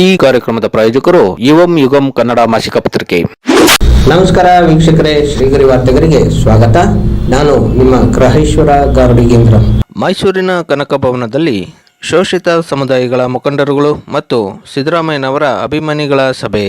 ಈ ಕಾರ್ಯಕ್ರಮದ ಪ್ರಾಯೋಜಕರು ಯುವಂ ಯುಗಂ ಕನ್ನಡ ಮಾಸಿಕ ಪತ್ರಿಕೆ. ನಮಸ್ಕಾರ ವೀಕ್ಷಕರೇ ಶ್ರೀಗರಿ ವಾರ್ತೆಗರಿಗೆ ಸ್ವಾಗತ. ನಾನು ನಿಮ್ಮ ಗ್ರಹೇಶ್ವರ ಗಾರ್ಡಿಗೇಂದ್ರ ಮೈಸೂರಿನ ಕನಕ ಭವನದಲ್ಲಿ ಶೋಷಿತ ಸಮುದಾಯಗಳ ಮುಖಂಡರುಗಳು ಮತ್ತು ಸಿದ್ದರಾಮಯ್ಯನವರ ಅಭಿಮಾನಿಗಳ ಸಭೆ.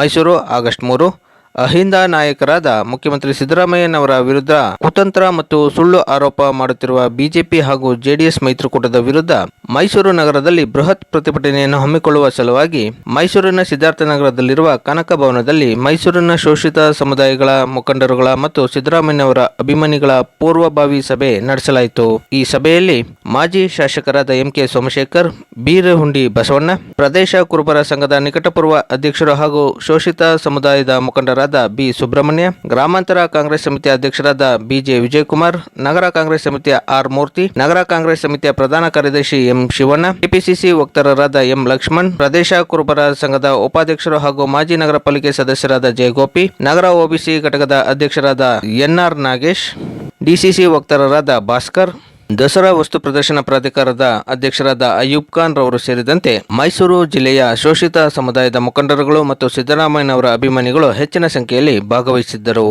ಮೈಸೂರು ಆಗಸ್ಟ್ ಮೂರು ಅಹಿಂದ ನಾಯಕರಾದ ಮುಖ್ಯಮಂತ್ರಿ ಸಿದ್ದರಾಮಯ್ಯನವರ ವಿರುದ್ಧ ಕುತಂತ್ರ ಮತ್ತು ಸುಳ್ಳು ಆರೋಪ ಮಾಡುತ್ತಿರುವ ಬಿಜೆಪಿ ಹಾಗೂ ಜೆಡಿಎಸ್ ಮೈತ್ರಿಕೂಟದ ವಿರುದ್ಧ ಮೈಸೂರು ನಗರದಲ್ಲಿ ಬೃಹತ್ ಪ್ರತಿಭಟನೆಯನ್ನು ಹಮ್ಮಿಕೊಳ್ಳುವ ಸಲುವಾಗಿ ಮೈಸೂರಿನ ಸಿದ್ಧಾರ್ಥನಗರದಲ್ಲಿರುವ ಕನಕ ಭವನದಲ್ಲಿ ಮೈಸೂರಿನ ಶೋಷಿತ ಸಮುದಾಯಗಳ ಮುಖಂಡರುಗಳ ಮತ್ತು ಸಿದ್ದರಾಮಯ್ಯನವರ ಅಭಿಮಾನಿಗಳ ಪೂರ್ವಭಾವಿ ಸಭೆ ನಡೆಸಲಾಯಿತು. ಈ ಸಭೆಯಲ್ಲಿ ಮಾಜಿ ಶಾಸಕರಾದ ಎಂಕೆ ಸೋಮಶೇಖರ್, ಬೀರಹುಂಡಿ ಬಸವಣ್ಣ, ಪ್ರದೇಶ ಕುರುಬರ ಸಂಘದ ನಿಕಟಪೂರ್ವ ಅಧ್ಯಕ್ಷರು ಹಾಗೂ ಶೋಷಿತ ಸಮುದಾಯದ ಮುಖಂಡರಾದ ಬಿ. ಸುಬ್ರಹ್ಮಣ್ಯ, ಗ್ರಾಮಾಂತರ ಕಾಂಗ್ರೆಸ್ ಸಮಿತಿ ಅಧ್ಯಕ್ಷರಾದ ಬಿಜೆ ವಿಜಯಕುಮಾರ್, ನಗರ ಕಾಂಗ್ರೆಸ್ ಸಮಿತಿಯ ಆರ್. ಮೂರ್ತಿ, ನಗರ ಕಾಂಗ್ರೆಸ್ ಸಮಿತಿಯ ಪ್ರಧಾನ ಕಾರ್ಯದರ್ಶಿ ಎಂ. ಶಿವಣ್ಣ, ಕೆಪಿಸಿಸಿ ವಕ್ತಾರರಾದ ಎಂ. ಲಕ್ಷ್ಮಣ್, ಪ್ರದೇಶ ಕುರುಬರ ಸಂಘದ ಉಪಾಧ್ಯಕ್ಷರು ಹಾಗೂ ಮಾಜಿ ನಗರ ಪಾಲಿಕೆ ಸದಸ್ಯರಾದ ಜಯಗೋಪಿ ನಗರ ಒಬಿಸಿ ಘಟಕದ ಅಧ್ಯಕ್ಷರಾದ ಎನ್ಆರ್ ನಾಗೇಶ್ ಡಿಸಿಸಿ ವಕ್ತಾರರಾದ ಭಾಸ್ಕರ್ ದಸರಾ ವಸ್ತು ಪ್ರದರ್ಶನ ಪ್ರಾಧಿಕಾರದ ಅಧ್ಯಕ್ಷರಾದ ಅಯೂಬ್ ಖಾನ್ ರವರು ಸೇರಿದಂತೆ ಮೈಸೂರು ಜಿಲ್ಲೆಯ ಶೋಷಿತ ಸಮುದಾಯದ ಮುಖಂಡರುಗಳು ಮತ್ತು ಸಿದ್ದರಾಮಯ್ಯನವರ ಅಭಿಮಾನಿಗಳು ಹೆಚ್ಚಿನ ಸಂಖ್ಯೆಯಲ್ಲಿ ಭಾಗವಹಿಸಿದ್ದರು.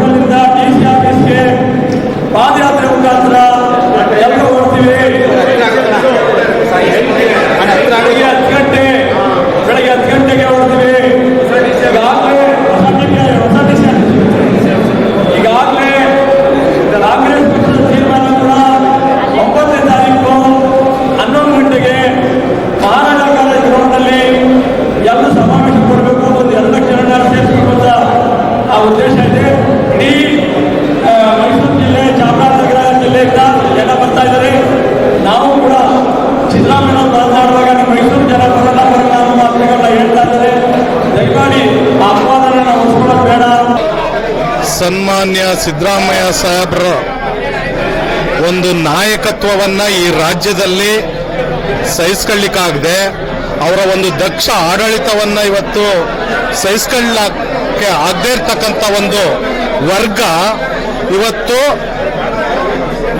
ಗಳಿಂದ ಡಿಸಿ ಆಫೀಸ್ಗೆ ಪಾದಯಾತ್ರೆ ಮುಖಾಂತರ ಎಲ್ಲ ಹೋಗ್ತೀವಿ ಬೆಳಿಗ್ಗೆ ಹತ್ತು ಗಂಟೆ ಬೆಳಗ್ಗೆ ಹತ್ತು ಗಂಟೆಗೆ ಹೊರಡ್ತೀವಿ ಈಗಾಗಲೇ ಹೊಸ ಟಿಕೆಟ್ ಹೊಸ ಡಿಸಿಷನ್ ಈಗಾಗಲೇ ಕಾಂಗ್ರೆಸ್ ಪಕ್ಷದ ತೀರ್ಮಾನ ಕೂಡ ಒಂಬತ್ತನೇ ತಾರೀಕು ಹನ್ನೊಂದು ಗಂಟೆಗೆ ಮಹಾರಾಜ ಕಾಲೇಜ್ ಗ್ರೌಂಡ್ನಲ್ಲಿ ಎಲ್ಲ ಸಮಾವೇಶ ಕೊಡಬೇಕು ಒಂದು ಎರಡು ಲಕ್ಷ ಜನ ಸೇರಿಸಬೇಕು ಅಂತ ಆ ಉದ್ದೇಶ ಇದೆ. ಇಡೀ ಮೈಸೂರು ಜಿಲ್ಲೆ, ಚಾಮರಾಜನಗರ ಜಿಲ್ಲೆಯಿಂದ ಜನ ಬರ್ತಾ ಇದ್ದಾರೆ. ನಾವು ಕೂಡ ಸಿದ್ದರಾಮಯ್ಯ ಮಾತನಾಡುವಾಗ ಮೈಸೂರು ಜನ ಬರೋಣ ಬರೋಣ ಅನ್ನೋ ಮಾತುಗಳನ್ನ ಹೇಳ್ತಾ ಇದ್ದಾರೆ. ದಯಮಾಡಿ ಆ ಅಪವಾದನ ಬೇಡ. ಸನ್ಮಾನ್ಯ ಸಿದ್ದರಾಮಯ್ಯ ಸಾಹೇಬ್ರ, ಒಂದು ನಾಯಕತ್ವವನ್ನ ಈ ರಾಜ್ಯದಲ್ಲಿ ಸಹಿಸ್ಕೊಳ್ಳಿಕ್ಕಾಗದೆ, ಅವರ ಒಂದು ದಕ್ಷ ಆಡಳಿತವನ್ನ ಇವತ್ತು ಸಹಿಸ್ಕೊಳ್ಳಕ್ಕೆ ಆಗದೇ ಇರ್ತಕ್ಕಂಥ ಒಂದು ವರ್ಗ ಇವತ್ತು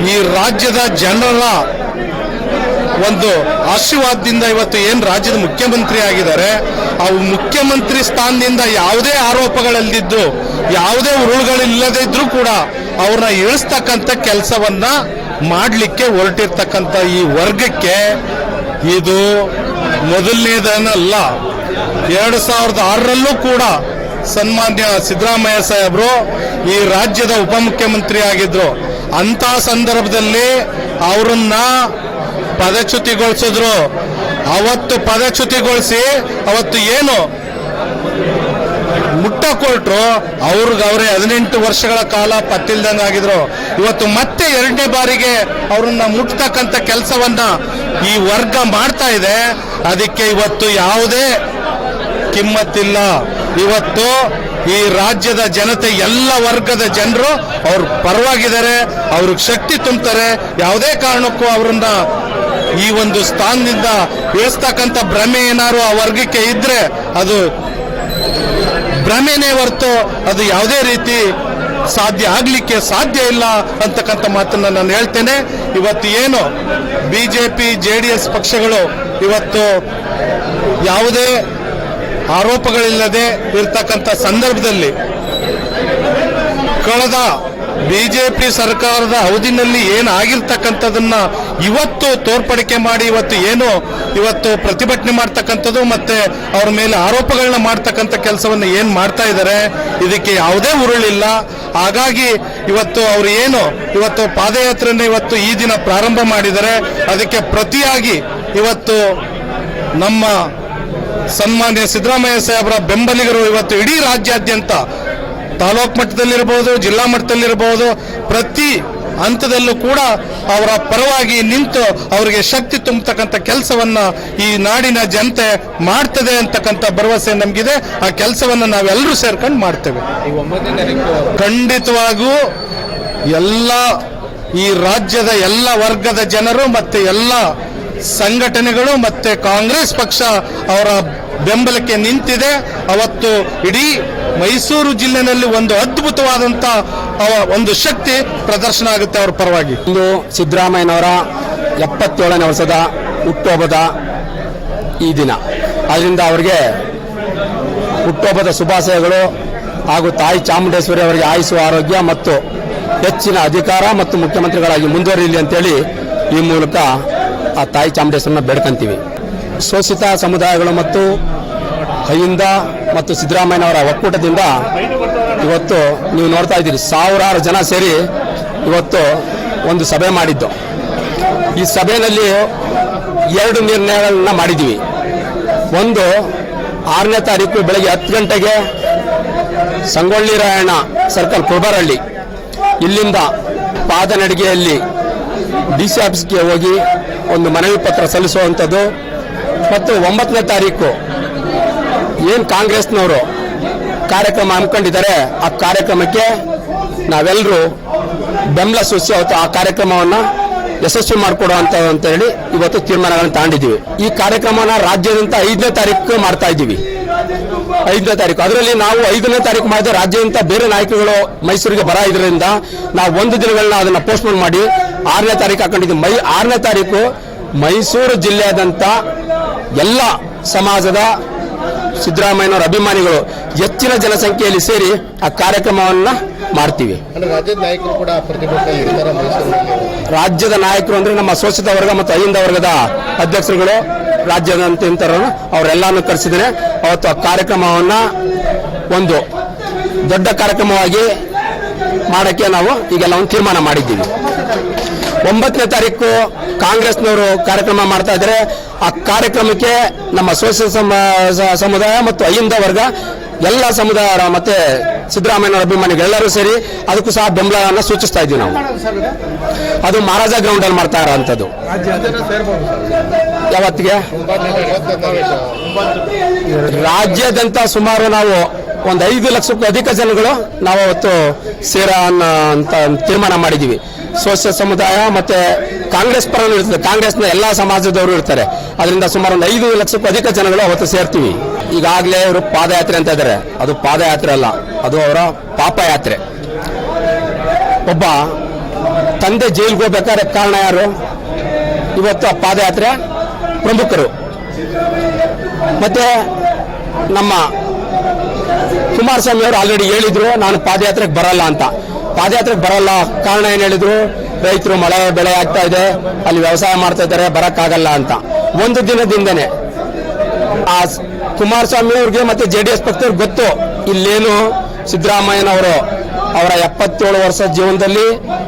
ಈ ರಾಜ್ಯದ ಜನರ ಒಂದು ಆಶೀರ್ವಾದದಿಂದ ಇವತ್ತು ಏನು ರಾಜ್ಯದ ಮುಖ್ಯಮಂತ್ರಿ ಆಗಿದ್ದಾರೆ, ಆ ಮುಖ್ಯಮಂತ್ರಿ ಸ್ಥಾನದಿಂದ ಯಾವುದೇ ಆರೋಪಗಳಲ್ಲಿದ್ದು, ಯಾವುದೇ ಉರುಳುಗಳಿಲ್ಲದೇ ಇದ್ರೂ ಕೂಡ ಅವ್ರನ್ನ ಇಳಿಸ್ತಕ್ಕಂಥ ಕೆಲಸವನ್ನ ಮಾಡಲಿಕ್ಕೆ ಹೊರಟಿರ್ತಕ್ಕಂಥ ಈ ವರ್ಗಕ್ಕೆ ಇದು ಮೊದಲನೇದನ್ನಲ್ಲ ಎರಡು ಸಾವಿರದ ಆರರಲ್ಲೂ ಕೂಡ ಸನ್ಮಾನ್ಯ ಸಿದ್ದರಾಮಯ್ಯ ಸಾಹೇಬರು ಈ ರಾಜ್ಯದ ಉಪಮುಖ್ಯಮಂತ್ರಿ ಆಗಿದ್ರು. ಅಂತ ಸಂದರ್ಭದಲ್ಲಿ ಅವರನ್ನ ಪದಚ್ಯುತಿಗೊಳಿಸಿದ್ರು. ಅವತ್ತು ಪದಚ್ಯುತಿಗೊಳಿಸಿ, ಅವತ್ತು ಏನು ಮುಟ್ಟ ಕೊಟ್ರು, ಅವ್ರಿಗೆ ಅವರೇ ಹದಿನೆಂಟು ವರ್ಷಗಳ ಕಾಲ ಪತ್ತಿಲ್ದಂಗೆ ಆಗಿದ್ರು. ಇವತ್ತು ಮತ್ತೆ ಎರಡನೇ ಬಾರಿಗೆ ಅವ್ರನ್ನ ಮುಟ್ತಕ್ಕಂಥ ಕೆಲಸವನ್ನ ಈ ವರ್ಗ ಮಾಡ್ತಾ ಇದೆ. ಅದಕ್ಕೆ ಇವತ್ತು ಯಾವುದೇ ಕಿಮ್ಮತ್ತಿಲ್ಲ. ಇವತ್ತು ಈ ರಾಜ್ಯದ ಜನತೆ, ಎಲ್ಲ ವರ್ಗದ ಜನರು ಅವ್ರ ಪರವಾಗಿದ್ದಾರೆ, ಅವ್ರಿಗೆ ಶಕ್ತಿ ತುಂಬ್ತಾರೆ. ಯಾವುದೇ ಕಾರಣಕ್ಕೂ ಅವರನ್ನ ಈ ಒಂದು ಸ್ಥಾನದಿಂದ ಬೇಸ್ತಕ್ಕಂತ ಭ್ರಮೆ ಏನಾದ್ರು ಆ ವರ್ಗಕ್ಕೆ ಇದ್ರೆ ಅದು ಭ್ರಮೆನೇ ಹೊರತು ಅದು ಯಾವುದೇ ರೀತಿ ಸಾಧ್ಯ ಆಗ್ಲಿಕ್ಕೆ ಸಾಧ್ಯ ಇಲ್ಲ ಅಂತಕ್ಕಂಥ ಮಾತನ್ನ ನಾನು ಹೇಳ್ತೇನೆ. ಇವತ್ತು ಏನು ಬಿಜೆಪಿ ಜೆ ಡಿ ಎಸ್ ಪಕ್ಷಗಳು ಇವತ್ತು ಯಾವುದೇ ಆರೋಪಗಳಿಲ್ಲದೆ ಇರ್ತಕ್ಕಂಥ ಸಂದರ್ಭದಲ್ಲಿ ಕಳೆದ ಬಿಜೆಪಿ ಸರ್ಕಾರದ ಅವಧಿನಲ್ಲಿ ಏನು ಏನಾಗಿರ್ತಕ್ಕಂಥದನ್ನ ಇವತ್ತು ತೋರ್ಪಡಿಕೆ ಮಾಡಿ, ಇವತ್ತು ಏನು, ಇವತ್ತು ಪ್ರತಿಭಟನೆ ಮಾಡ್ತಕ್ಕಂಥದ್ದು ಮತ್ತೆ ಅವ್ರ ಮೇಲೆ ಆರೋಪಗಳನ್ನ ಮಾಡ್ತಕ್ಕಂಥ ಕೆಲಸವನ್ನು ಏನು ಮಾಡ್ತಾ ಇದ್ದಾರೆ ಇದಕ್ಕೆ ಯಾವುದೇ ಉರುಳಿಲ್ಲ. ಹಾಗಾಗಿ ಇವತ್ತು ಅವರು ಏನು, ಇವತ್ತು ಪಾದಯಾತ್ರೆಯನ್ನು ಇವತ್ತು ಈ ದಿನ ಪ್ರಾರಂಭ ಮಾಡಿದರೆ ಅದಕ್ಕೆ ಪ್ರತಿಯಾಗಿ ಇವತ್ತು ನಮ್ಮ ಸನ್ಮಾನ್ಯ ಸಿದ್ದರಾಮಯ್ಯ ಸಾಹೇಬರ ಬೆಂಬಲಿಗರು ಇವತ್ತು ಇಡೀ ರಾಜ್ಯಾದ್ಯಂತ ತಾಲೂಕು ಮಟ್ಟದಲ್ಲಿರ್ಬೋದು ಜಿಲ್ಲಾ ಮಟ್ಟದಲ್ಲಿರ್ಬೋದು ಪ್ರತಿ ಹಂತದಲ್ಲೂ ಕೂಡ ಅವರ ಪರವಾಗಿ ನಿಂತು ಅವರಿಗೆ ಶಕ್ತಿ ತುಂಬತಕ್ಕಂಥ ಕೆಲಸವನ್ನ ಈ ನಾಡಿನ ಜನತೆ ಮಾಡ್ತದೆ ಅಂತಕ್ಕಂಥ ಭರವಸೆ ನಮಗಿದೆ. ಆ ಕೆಲಸವನ್ನ ನಾವೆಲ್ಲರೂ ಸೇರ್ಕೊಂಡು ಮಾಡ್ತೇವೆ. ಖಂಡಿತವಾಗೂ ಎಲ್ಲ ಈ ರಾಜ್ಯದ ಎಲ್ಲ ವರ್ಗದ ಜನರು ಮತ್ತೆ ಎಲ್ಲ ಸಂಘಟನೆಗಳು ಮತ್ತೆ ಕಾಂಗ್ರೆಸ್ ಪಕ್ಷ ಅವರ ಬೆಂಬಲಕ್ಕೆ ನಿಂತಿದೆ. ಅವತ್ತು ಇಡೀ ಮೈಸೂರು ಜಿಲ್ಲೆನಲ್ಲಿ ಒಂದು ಅದ್ಭುತವಾದಂತ ಒಂದು ಶಕ್ತಿ ಪ್ರದರ್ಶನ ಆಗುತ್ತೆ ಅವರ ಪರವಾಗಿ. ಇಂದು ಸಿದ್ದರಾಮಯ್ಯನವರ ಎಪ್ಪತ್ತೇಳನೇ ವರ್ಷದ ಹುಟ್ಟುಹಬ್ಬದ ಈ ದಿನ. ಅದರಿಂದ ಅವರಿಗೆ ಹುಟ್ಟುಹಬ್ಬದ ಶುಭಾಶಯಗಳು ಹಾಗೂ ತಾಯಿ ಚಾಮುಂಡೇಶ್ವರಿ ಅವರಿಗೆ ಆಯಿಸುವ ಆರೋಗ್ಯ ಮತ್ತು ಹೆಚ್ಚಿನ ಅಧಿಕಾರ ಮತ್ತು ಮುಖ್ಯಮಂತ್ರಿಗಳಾಗಿ ಮುಂದುವರಿಯಲಿ ಅಂತೇಳಿ ಈ ಮೂಲಕ ಆ ತಾಯಿ ಚಾಮುಂಡೇಶ್ವರನ ಬೇಡ್ಕಂತೀವಿ. ಶೋಷಿತ ಸಮುದಾಯಗಳು ಮತ್ತು ಅಹಿಂದ ಮತ್ತು ಸಿದ್ದರಾಮಯ್ಯನವರ ಒಕ್ಕೂಟದಿಂದ ಇವತ್ತು ನೀವು ನೋಡ್ತಾ ಇದ್ದೀರಿ, ಸಾವಿರಾರು ಜನ ಸೇರಿ ಇವತ್ತು ಒಂದು ಸಭೆ ಮಾಡಿದ್ದು. ಈ ಸಭೆಯಲ್ಲಿ ಎರಡು ನಿರ್ಣಯಗಳನ್ನ ಮಾಡಿದ್ದೀವಿ. ಒಂದು, ಆರನೇ ತಾರೀಕು ಬೆಳಗ್ಗೆ ಹತ್ತು ಗಂಟೆಗೆ ಸಂಗೊಳ್ಳಿ ರಾಯಣ್ಣ ಸರ್ಕಲ್ ಕುರ್ಬರಹಳ್ಳಿ ಇಲ್ಲಿಂದ ಪಾದನಡಿಗೆಯಲ್ಲಿ ಡಿ ಸಿ ಆಫೀಸ್ಗೆ ಹೋಗಿ ಒಂದು ಮನವಿ ಪತ್ರ ಸಲ್ಲಿಸುವಂಥದ್ದು. ಮತ್ತು ಒಂಬತ್ತನೇ ತಾರೀಕು ಏನು ಕಾಂಗ್ರೆಸ್ನವರು ಕಾರ್ಯಕ್ರಮ ಹಮ್ಮಿಕೊಂಡಿದ್ದಾರೆ, ಆ ಕಾರ್ಯಕ್ರಮಕ್ಕೆ ನಾವೆಲ್ಲರೂ ಬೆಂಬಲ ಸೂಚಿಸಿ ಅವತ್ತು ಆ ಕಾರ್ಯಕ್ರಮವನ್ನು ಯಶಸ್ವಿ ಮಾಡಿಕೊಡುವಂಥದ್ದು ಅಂತ ಹೇಳಿ ಇವತ್ತು ತೀರ್ಮಾನಗಳನ್ನು ತಗೊಂಡಿದ್ದೀವಿ ಈ ಕಾರ್ಯಕ್ರಮನ ರಾಜ್ಯದಿಂದ ಐದನೇ ತಾರೀಕು ಮಾಡ್ತಾ ಇದ್ದೀವಿ. ಐದನೇ ತಾರೀಕು. ಅದರಲ್ಲಿ ನಾವು ಐದನೇ ತಾರೀಕು ಮಾಡಿದ ರಾಜ್ಯದಿಂದ ಬೇರೆ ನಾಯಕರುಗಳು ಮೈಸೂರಿಗೆ ಬರ ಇದರಿಂದ ನಾವು ಒಂದು ದಿನಗಳನ್ನ ಅದನ್ನು ಪೋಸ್ಟ್ಪೋನ್ ಮಾಡಿ ಆರನೇ ತಾರೀಕು ಹಾಕೊಂಡಿದ್ದೀವಿ ಮೈ ಆರನೇ ತಾರೀಕು ಮೈಸೂರು ಜಿಲ್ಲೆಯಾದಂಥ ಎಲ್ಲ ಸಮಾಜದ ಸಿದ್ದರಾಮಯ್ಯನವರ ಅಭಿಮಾನಿಗಳು ಹೆಚ್ಚಿನ ಜನಸಂಖ್ಯೆಯಲ್ಲಿ ಸೇರಿ ಆ ಕಾರ್ಯಕ್ರಮವನ್ನು ಮಾಡ್ತೀವಿ. ರಾಜ್ಯದ ನಾಯಕರು ಅಂದ್ರೆ ನಮ್ಮ ಶೋಷಿತ ವರ್ಗ ಮತ್ತು ಅಹಿಂದ ವರ್ಗದ ಅಧ್ಯಕ್ಷರುಗಳು ರಾಜ್ಯದಂತ ಅವರೆಲ್ಲಾನು ಕರೆಸಿದರೆ ಅವತ್ತು ಆ ಕಾರ್ಯಕ್ರಮವನ್ನ ಒಂದು ದೊಡ್ಡ ಕಾರ್ಯಕ್ರಮವಾಗಿ ಮಾಡಕ್ಕೆ ನಾವು ಈಗೆಲ್ಲ ಒಂದು ತೀರ್ಮಾನ ಮಾಡಿದ್ದೀವಿ. ಒಂಬತ್ತನೇ ತಾರೀಕು ಕಾಂಗ್ರೆಸ್ನವರು ಕಾರ್ಯಕ್ರಮ ಮಾಡ್ತಾ ಇದ್ದಾರೆ. ಆ ಕಾರ್ಯಕ್ರಮಕ್ಕೆ ನಮ್ಮ ಸಮ- ಸಮುದಾಯ ಮತ್ತು ಅಹಿಂದ ವರ್ಗ, ಎಲ್ಲ ಸಮುದಾಯ ಮತ್ತೆ ಸಿದ್ದರಾಮಯ್ಯನವರ ಅಭಿಮಾನಿಗಳೆಲ್ಲರೂ ಸೇರಿ ಅದಕ್ಕೂ ಸಹ ಬೆಂಬಲವನ್ನು ಸೂಚಿಸ್ತಾ ಇದ್ದೀವಿ ನಾವು. ಅದು ಮಹಾರಾಜ ಗ್ರೌಂಡ್ ಅಲ್ಲಿ ಮಾಡ್ತಾ ಇರೋಂಥದ್ದು ಯಾವತ್ತಿಗೆ? ರಾಜ್ಯಾದ್ಯಂತ ಸುಮಾರು ನಾವು ಒಂದು ಐದು ಲಕ್ಷಕ್ಕೂ ಅಧಿಕ ಜನಗಳು ನಾವು ಅವತ್ತು ಸೇರ ಅಂತ ತೀರ್ಮಾನ ಮಾಡಿದ್ದೀವಿ. ಸೋಷಿಯಲ್ ಸಮುದಾಯ ಮತ್ತೆ ಕಾಂಗ್ರೆಸ್ ಪರ ಇರ್ತದೆ. ಕಾಂಗ್ರೆಸ್ನ ಎಲ್ಲಾ ಸಮಾಜದವರು ಇರ್ತಾರೆ. ಅದರಿಂದ ಸುಮಾರು ಒಂದು ಐದು ಲಕ್ಷಕ್ಕೂ ಅಧಿಕ ಜನಗಳು ಅವತ್ತು ಸೇರ್ತೀವಿ. ಈಗಾಗಲೇ ಅವರು ಪಾದಯಾತ್ರೆ ಅಂತ ಇದ್ದಾರೆ ಅದು ಪಾದಯಾತ್ರೆ ಅಲ್ಲ, ಅದು ಅವರ ಪಾಪಯಾತ್ರೆ. ಒಬ್ಬ ತಂದೆ ಜೈಲಿಗೆ ಹೋಗ್ಬೇಕಾದ್ರೆ ಕಾರಣ ಯಾರು? ಇವತ್ತು ಆ ಪಾದಯಾತ್ರೆ ಪ್ರಮುಖರು. ಮತ್ತೆ ನಮ್ಮ ಕುಮಾರಸ್ವಾಮಿ ಅವರು ಆಲ್ರೆಡಿ ಹೇಳಿದ್ರು, ನಾನು ಪಾದಯಾತ್ರೆಗೆ ಬರಲ್ಲ ಅಂತ. ಪಾದಯಾತ್ರೆಗೆ ಬರಲ್ಲ. ಕಾರಣ ಏನ್ ಹೇಳಿದ್ರು? ರೈತರು ಮಳೆ, ಬೆಳೆ ಆಗ್ತಾ ಇದೆ. ಅಲ್ಲಿ ವ್ಯವಸಾಯ ಮಾಡ್ತಾ ಇದ್ದಾರೆ, ಬರಕ್ಕಾಗಲ್ಲ ಅಂತ. ಒಂದು ದಿನದಿಂದನೇ ಆ ಕುಮಾರಸ್ವಾಮಿ ಅವ್ರಿಗೆ ಮತ್ತೆ ಜೆ ಡಿ ಎಸ್ ಪಕ್ಷದವ್ರಿಗೆ ಗೊತ್ತು. ಇಲ್ಲೇನು ಸಿದ್ದರಾಮಯ್ಯನವರು ಅವರ ಎಪ್ಪತ್ತೇಳು ವರ್ಷ ಜೀವನದಲ್ಲಿ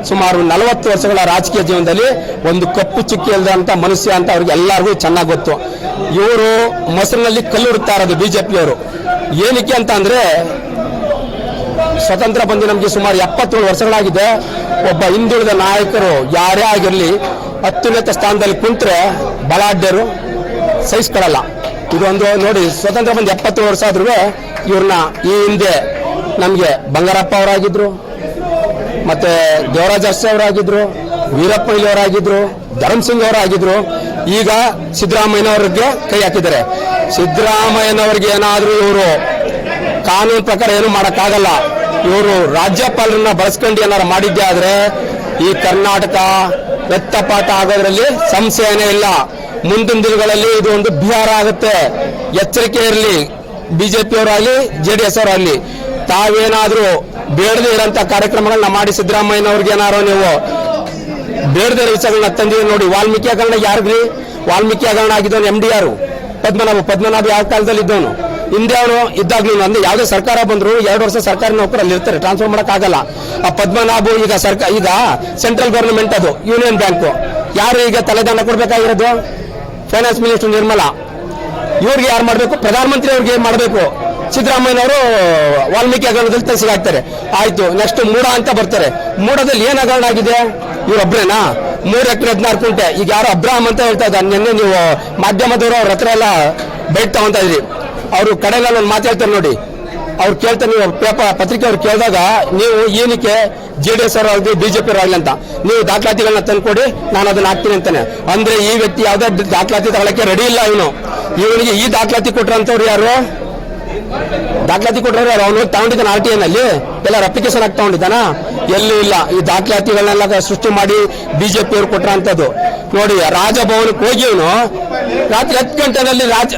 ಸುಮಾರು ನಲವತ್ತು ವರ್ಷಗಳ ರಾಜಕೀಯ ಜೀವನದಲ್ಲಿ ಒಂದು ಕಪ್ಪು ಚಿಕ್ಕಿ ಇಲ್ಲದಂಥ ಮನುಷ್ಯ ಅಂತ ಅವ್ರಿಗೆ ಎಲ್ಲರಿಗೂ ಚೆನ್ನಾಗಿ ಗೊತ್ತು. ಇವರು ಮೊಸರಿನಲ್ಲಿ ಕಲ್ಲುಡ್ತಾ ಇರೋದು ಬಿಜೆಪಿಯವರು ಏನಕ್ಕೆ ಅಂತ ಅಂದ್ರೆ ಸ್ವತಂತ್ರ ಬಂದು ನಮಗೆ ಸುಮಾರು ಎಪ್ಪತ್ತೇಳು ವರ್ಷಗಳಾಗಿದೆ. ಒಬ್ಬ ಹಿಂದುಳಿದ ನಾಯಕರು ಯಾರೇ ಆಗಿರಲಿ ಅತ್ಯುನ್ನತ ಸ್ಥಾನದಲ್ಲಿ ಕುಂತ್ರೆ ಬಲಾಢ್ಯರು ಸಹಿಸ್ಕೊಳ್ಳಲ್ಲ ಇದೊಂದು ನೋಡಿ, ಸ್ವತಂತ್ರ ಬಂದು ಎಪ್ಪತ್ತು ವರ್ಷ ಆದ್ರೂ ಇವ್ರನ್ನ ಈ ಹಿಂದೆ ನಮಗೆ ಬಂಗಾರಪ್ಪ ಅವರಾಗಿದ್ರು, ಮತ್ತೆ ದೇವರಾಜ ಅರಸೆ ಅವರಾಗಿದ್ರು, ವೀರಪ್ಪ ಅವರಾಗಿದ್ರು, ಧರ್ಮ್ ಸಿಂಗ್ ಅವರಾಗಿದ್ರು. ಈಗ ಸಿದ್ದರಾಮಯ್ಯನವ್ರಿಗೆ ಕೈ ಹಾಕಿದ್ದಾರೆ. ಸಿದ್ದರಾಮಯ್ಯನವ್ರಿಗೆ ಏನಾದರೂ ಇವರು ಕಾನೂನು ಪ್ರಕಾರ ಏನು ಮಾಡಕ್ಕಾಗಲ್ಲ. ಇವರು ರಾಜ್ಯಪಾಲರನ್ನ ಬಳಸ್ಕೊಂಡು ಏನಾರು ಮಾಡಿದ್ದೆ ಆದ್ರೆ ಈ ಕರ್ನಾಟಕ ವ್ಯಕ್ತಪಾಠ ಆಗೋದ್ರಲ್ಲಿ ಸಂಶಯನೇ ಇಲ್ಲ. ಮುಂದಿನ ದಿನಗಳಲ್ಲಿ ಇದು ಒಂದು ಬಿಹಾರ ಆಗುತ್ತೆ. ಎಚ್ಚರಿಕೆ ಇರಲಿ. ಬಿಜೆಪಿ ಅವರಾಗಲಿ ಜೆ ಡಿ ಎಸ್ ಅವರಾಗಲಿ. ತಾವೇನಾದರೂ ಬೇಡದೇ ಇರೋಂಥ ಕಾರ್ಯಕ್ರಮಗಳನ್ನ ಮಾಡಿ ಸಿದ್ದರಾಮಯ್ಯನವ್ರಿಗೆ ಏನಾರು ನೀವು ಬೇಡದೇ ಇರೋ ವಿಷಯಗಳನ್ನ ತಂದಿದ್ದೀವಿ ನೋಡಿ. ವಾಲ್ಮೀಕಿ ಹಗರಣ ಯಾರಿಗ್ರಿ ವಾಲ್ಮೀಕಿ ಹಗರಣ ಆಗಿದ್ದವನು ಎಂ ಡಿ ಆರು ಪದ್ಮನಾಭ. ಪದ್ಮನಾಭ ಯಾವ ಕಾಲದಲ್ಲಿ ಇದ್ದವನು ಹಿಂದೆ ಅವರು ಇದ್ದಾಗ್ಲೂ ಅಂದ್ರೆ ಯಾವುದೇ ಸರ್ಕಾರ ಬಂದ್ರು ಎರಡು ವರ್ಷ ಸರ್ಕಾರಿ ನೌಕರಲ್ಲಿ ಇರ್ತಾರೆ ಟ್ರಾನ್ಸ್ಫರ್ ಮಾಡೋಕ್ಕಾಗಲ್ಲ. ಆ ಪದ್ಮನಾಭು ಈಗ ಸರ್ಕಾರ ಈಗ ಸೆಂಟ್ರಲ್ ಗವರ್ನಮೆಂಟ್ ಅದು ಯೂನಿಯನ್ ಬ್ಯಾಂಕು ಯಾರು ಈಗ ತಲೆದಾನ ಕೊಡಬೇಕಾಗಿರೋದು? Finance minister Nirmala. ಇವ್ರಿಗೆ ಯಾರು ಮಾಡಬೇಕು? ಪ್ರಧಾನಮಂತ್ರಿ ಅವ್ರಿಗೆ ಏನ್ ಮಾಡಬೇಕು? ಸಿದ್ದರಾಮಯ್ಯನವರು ವಾಲ್ಮೀಕಿ ಹಗರಣದಲ್ಲಿ ತಸಿಗಾಗ್ತಾರೆ ಆಯ್ತು ನೆಕ್ಸ್ಟ್ ಮೂಡ ಅಂತ ಬರ್ತಾರೆ. ಮೂಡದಲ್ಲಿ ಏನು ಹಗರಣ ಆಗಿದೆ? ಇವ್ರೊಬ್ರೇನಾ ಮೂರ್ ಎಕರೆ ಹದಿನಾರು ಕುಂಟೆ ಈಗ ಯಾರು ಅಬ್ರಾಹಂ ಅಂತ ಹೇಳ್ತಾ ಇದ್ದಾರೆ. ನಿನ್ನೆ ನೀವು ಮಾಧ್ಯಮದವರು ಅವ್ರ ಹತ್ರ ಎಲ್ಲ ಬೈಟ್ ತಗೊಂತ ಇದ್ರಿ. ಅವರು ಕಡೆಯಲ್ಲಿ ಒಂದು ಮಾತು ನೋಡಿ. ಅವ್ರು ಕೇಳ್ತಾರೆ, ನೀವು ಪೇಪರ್ ಪತ್ರಿಕೆ ಅವ್ರು ಕೇಳಿದಾಗ ನೀವು ಏನಕ್ಕೆ ಜೆ ಡಿ ಎಸ್ ಅವರು ಆಗಲಿ ಬಿಜೆಪಿ ಆಗಲಿ ಅಂತ. ನೀವು ದಾಖಲಾತಿಗಳನ್ನ ತಂದ್ಕೊಡಿ, ನಾನು ಅದನ್ನ ಹಾಕ್ತೀನಿ ಅಂತಾನೆ. ಅಂದ್ರೆ ಈ ವ್ಯಕ್ತಿ ಯಾವುದೇ ದಾಖಲಾತಿ ತಗೊಳಕ್ಕೆ ರೆಡಿ ಇಲ್ಲ ಇವನು. ಇವನಿಗೆ ಈ ದಾಖಲಾತಿ ಕೊಟ್ರಂತವ್ರು ಯಾರು? ದಾಖಲಾತಿ ಕೊಟ್ಟರೆ ಅವನು ತಗೊಂಡಿದ್ದಾನೆ ಆರ್ ಟಿ ಎನಲ್ಲಿ ಎಲ್ಲರೂ ಅಪ್ಲಿಕೇಶನ್ ಹಾಕಿ ತಗೊಂಡಿದ್ದಾನ? ಎಲ್ಲೂ ಇಲ್ಲ. ಈ ದಾಖಲಾತಿಗಳನ್ನೆಲ್ಲ ಸೃಷ್ಟಿ ಮಾಡಿ ಬಿಜೆಪಿ ಅವರು ಕೊಟ್ರ ಅಂತದ್ದು ನೋಡಿ ರಾಜಭವನಕ್ಕೆ ಹೋಗಿ ಇವನು ರಾತ್ರಿ ಹತ್ತು ಗಂಟೆನಲ್ಲಿ ರಾಜ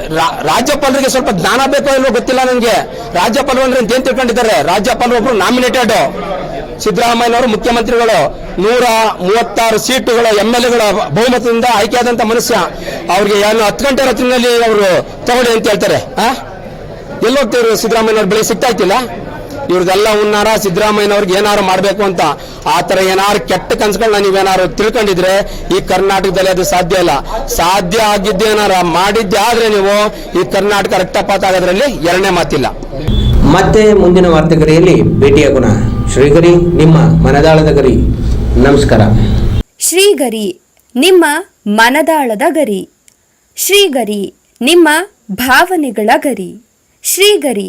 ರಾಜ್ಯಪಾಲರಿಗೆ ಸ್ವಲ್ಪ ಜ್ಞಾನ ಬೇಕೋ ಏನೋ ಗೊತ್ತಿಲ್ಲ ನನಗೆ. ರಾಜ್ಯಪಾಲರು ಅಂದ್ರೆ ಅಂತ ಏನ್ ತಿಳ್ಕೊಂಡಿದ್ದಾರೆ? ರಾಜ್ಯಪಾಲರು ಒಬ್ರು ನಾಮಿನೇಟೆಡ್ ಸಿದ್ದರಾಮಯ್ಯನವರು ಮುಖ್ಯಮಂತ್ರಿಗಳು. ನೂರ ಮೂವತ್ತಾರು ಸೀಟುಗಳ ಎಂ ಎಲ್ ಎಗಳ ಬಹುಮತದಿಂದ ಆಯ್ಕೆಯಾದಂತ ಮನುಷ್ಯ. ಅವ್ರಿಗೆ ಏನು ಹತ್ತು ಗಂಟೆ ರಾತ್ರಿನಲ್ಲಿ ಅವರು ತಗೊಳ್ಳಿ ಅಂತ ಹೇಳ್ತಾರೆ. ಆ? ಎಲ್ಲಿ ಹೋಗ್ತಿದ್ರು ಸಿದ್ದರಾಮಯ್ಯನವ್ರ ಬೆಳೆ ಸಿಗ್ತಾ ಇತ್ತಿಲ್ಲ ಇವ್ರದೆಲ್ಲ ಉನ್ನಾರ ಸಿದ್ದರಾಮಯ್ಯನವ್ರಿಗೆ ಏನಾರು ಮಾಡಬೇಕು ಅಂತ ಆ ಥರ ಏನಾರು ಕೆಟ್ಟ ಕನಸುಗಳನ್ನ ನೀವೇನಾರು ತಿಳ್ಕೊಂಡಿದ್ರೆ ಈ ಕರ್ನಾಟಕದಲ್ಲಿ ಅದು ಸಾಧ್ಯ ಇಲ್ಲ. ಸಾಧ್ಯ ಆಗಿದ್ದೇನಾರ ಮಾಡಿದ್ದೆ ಆದರೆ ನೀವು ಈ ಕರ್ನಾಟಕ ರಕ್ತಪಾತ ಆಗೋದ್ರಲ್ಲಿ ಎರಡನೇ ಮಾತಿಲ್ಲ. ಮತ್ತೆ ಮುಂದಿನ ವಾರ್ತೆಗರಿಯಲ್ಲಿ ಭೇಟಿಯಾಗೋಣ. ಶ್ರೀಗರಿ ನಿಮ್ಮ ಮನದಾಳದ ಗರಿ. ನಮಸ್ಕಾರ. ಶ್ರೀಗರಿ ನಿಮ್ಮ ಮನದಾಳದ ಗರಿ. ಶ್ರೀಗರಿ ನಿಮ್ಮ ಭಾವನೆಗಳ ಗರಿ. ಶ್ರೀಗರಿ